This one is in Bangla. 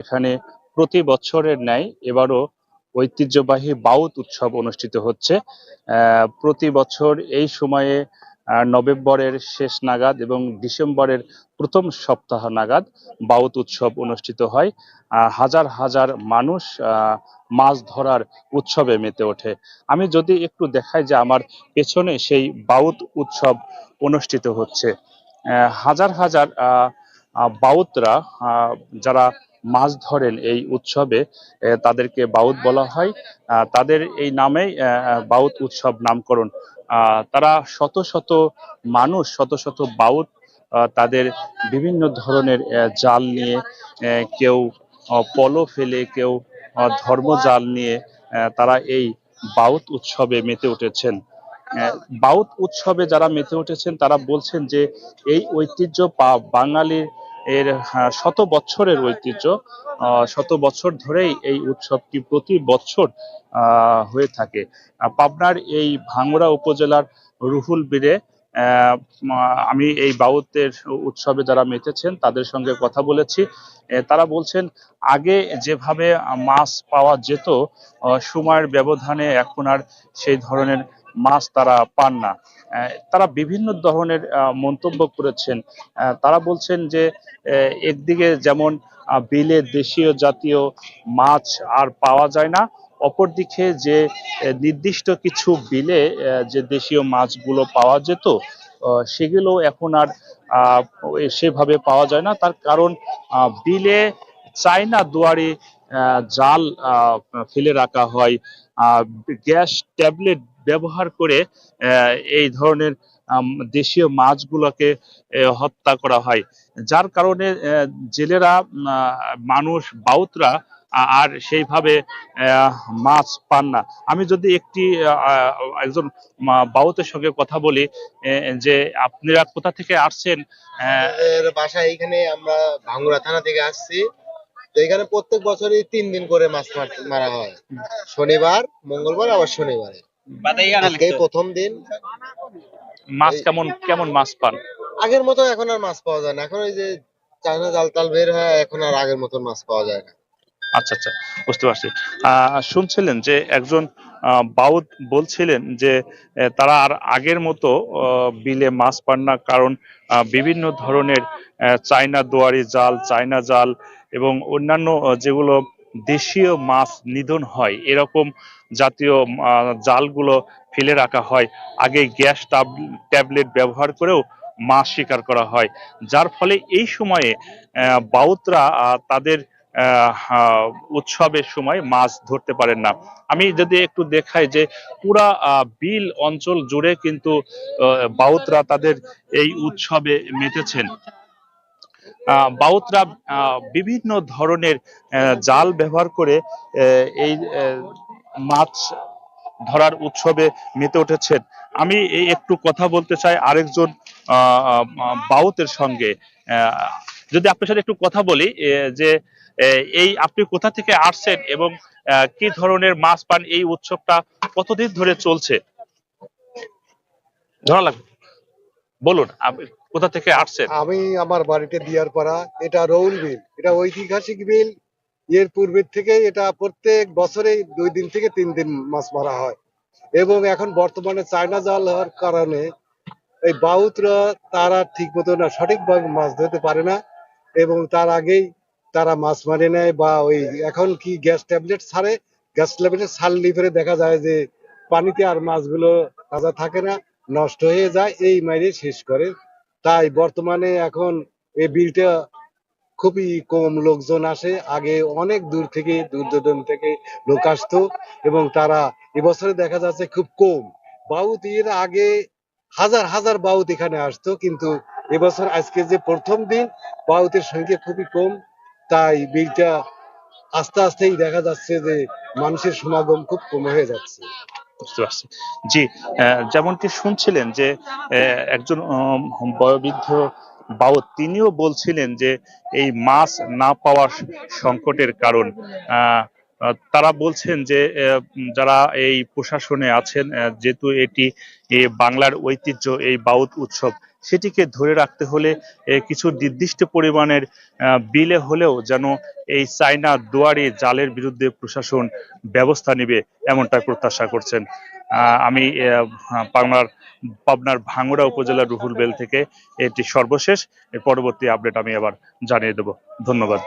এখানে প্রতি বছরের ন্যায় এবারও ঐতিহ্যবাহী বাউত উৎসব অনুষ্ঠিত হচ্ছে। প্রতি বছর এই সময়ে নভেম্বরের শেষ নাগাদ এবং ডিসেম্বরের প্রথম সপ্তাহ নাগাদ বাউত উৎসব অনুষ্ঠিত হয়। হাজার হাজার মানুষ মাছ ধরার উৎসবে মেতে ওঠে। আমি যদি একটু দেখাই যে আমার পেছনে সেই বাউত উৎসব অনুষ্ঠিত হচ্ছে। হাজার হাজার বাউতরা যারা মাছ ধরেন এই উৎসবে তাদেরকে বাউত বলা হয়। তাদের এই নামেই বাউত উৎসব নামকরণ। তারা শত শত মানুষ শত শত আহ, তাদের বিভিন্ন ধরনের জাল নিয়ে কেউ পলো ফেলে কেউ ধর্মজাল নিয়ে তারা এই বাউত উৎসবে মেতে উঠেছেন। বাউত উৎসবে যারা মেতে উঠেছেন তারা বলছেন যে এই ঐতিহ্য পা- বাঙালির এর আহ, শত বছরের ঐতিহ্য শত বছর ধরেই এই উৎসবটি প্রতি বছর হয়ে থাকে। পাবনার এই ভাঙ্গুড়া উপজেলার রুহুল বীরে আমি এই বাউতের উৎসবে যারা মেতেছেন তাদের সঙ্গে কথা বলেছি। তারা বলছেন আগে যেভাবে মাছ পাওয়া যেত সময়ের ব্যবধানে এখন আর সেই ধরনের মাছ তারা পান না। তারা বিভিন্ন ধরনের মন্তব্য করেছেন। তারা বলছেন যে একদিকে যেমন বিলে দেশীয় জাতীয় মাছ আর পাওয়া যায় না, অপরদিকে যে নির্দিষ্ট কিছু বিলে যে দেশীয় মাছগুলো পাওয়া যেত সেগুলো এখন আর সেভাবে পাওয়া যায় না। তার কারণ বিলে চায়না দুয়ারি জাল ফেলে রাখা হয়। গ্যাস ট্যাবলেট ব্যবহার করে এই ধরনের দেশীয় মাছগুলোকে হত্যা করা হয়। যার কারণে জেলেরা মানুষ, বাউতরা আর সেইভাবে মাছ পান না। আমি যদি একটি একজন বাউতের সঙ্গে কথা বলি যে আপনারা কোথা থেকে আসছেন? বাসা এইখানে আমরা ভাঙ্গুড়া থানা থেকে আসছি। তো এখানে প্রত্যেক বছরই তিন দিন করে মাছ মারা হয়। শনিবার মঙ্গলবার আবার শনিবারে। আজকে প্রথম দিন। মাছ কেমন কেমন মাছ পান? আগের মতো এখন আর মাছ পাওয়া যায় না। এখন ওই যে চায়না জাল টাল বের হয় এখন আর আগের মতো মাছ পাওয়া যায় না। আচ্ছা আচ্ছা বুঝতে পারছি। আহ, শুনছিলেন যে একজন আহ, বাউদ বলছিলেন যে তারা আর আগের মতো আহ, বিলে মাছ পান না। কারণ বিভিন্ন ধরনের চায়না দুয়ারি জাল চায়না জাল এবং অন্যান্য যেগুলো দেশীয় মাছ নিধন হয়, এরকম জাতীয় জালগুলো ফেলে রাখা হয়। আগে গ্যাস ট্যাবলেট ব্যবহার করেও মাছ শিকার করা হয়। যার ফলে এই সময়ে বাউতরা তাদের উৎসবের সময় মাছ ধরতে পারেন না। আমি যদি একটু দেখাই যে পুরা বিল অঞ্চল জুড়ে কিন্তু বাউতরা তাদের এই উৎসবে মেতেছেন। বাউতরা বিভিন্ন ধরনের জাল ব্যবহার করে এই মাছ ধরার উৎসবে মেতে উঠেছেন। আমি এই একটু কথা বলতে চাই আরেকজন বাউতের সঙ্গে। যদি আপনার সাথে একটু কথা বলি যে এই আপনি কোথা থেকে আসছেন এবং আহ, কি ধরনের মাছ পান এই উৎসবটা কতদিন ধরে চলছে? ধরা লাগবে। বলুন কোথা থেকে আসছেন? আমি আমার বাড়িতে দিয়ার পাড়া এটা রৌল বিল এটা ঐতিহাসিক বিল এর পূর্বের থেকে এটা প্রত্যেক বছরে দুই দিন থেকে তিন দিন মাছ মারা হয়। এবং এখন বর্তমানে চায়না জাল হওয়ার কারণে এই বাউতরা তারা ঠিক মতো না, সঠিকভাবে মাছ ধরতে পারে না। এবং তার আগেই তারা মাছ মারে নেয় বা ওই এখন কি গ্যাস ট্যাবলেট ছাড়ে? গ্যাস ট্যাবলেট ছাড়লে পরে দেখা যায় যে পানিতে আর মাছগুলো তাজা থাকে না, নষ্ট হয়ে যায়। এই মাইরে শেষ করে তাই বর্তমানে এখন এই বিলটা খুবই কম লোকজন আসে। আগে অনেক দূর থেকে দূর দূরান্ত থেকে লোক আসতো এবং তারা এবছরে দেখা যাচ্ছে খুব কম। বাউত এর আগে হাজার হাজার বাউত এখানে আসতো, কিন্তু এবছর আজকে যে প্রথম দিন, বাউতের সংখ্যা খুবই কম। তাই বিলটা আস্তে আস্তেই দেখা যাচ্ছে যে মানুষের সমাগম খুব কম হয়ে যাচ্ছে। বুঝতে পারছি। জি যেমনটি শুনছিলেন যে একজন বয়বৃদ্ধ বাউত তিনিও বলছিলেন যে, এই মাছ না পাওয়ার সংকটের কারণ। তারা বলছেন যে যারা এই প্রশাসনে আছেন যেহেতু এটি বাংলার ঐতিহ্য, এই বাউত উৎসব সেটিকে ধরে রাখতে হলে কিছু নির্দিষ্ট পরিমাণের বিলে হলেও যেন এই চায়না দুয়ারি জালের বিরুদ্ধে প্রশাসন ব্যবস্থা নেবে এমনটা প্রত্যাশা করছেন। আমি পাবনার পাবনার ভাঙ্গুড়া উপজেলার রুহুল বেল থেকে এটি সর্বশেষ। পরবর্তী আপডেট আমি আবার জানিয়ে দেব। ধন্যবাদ।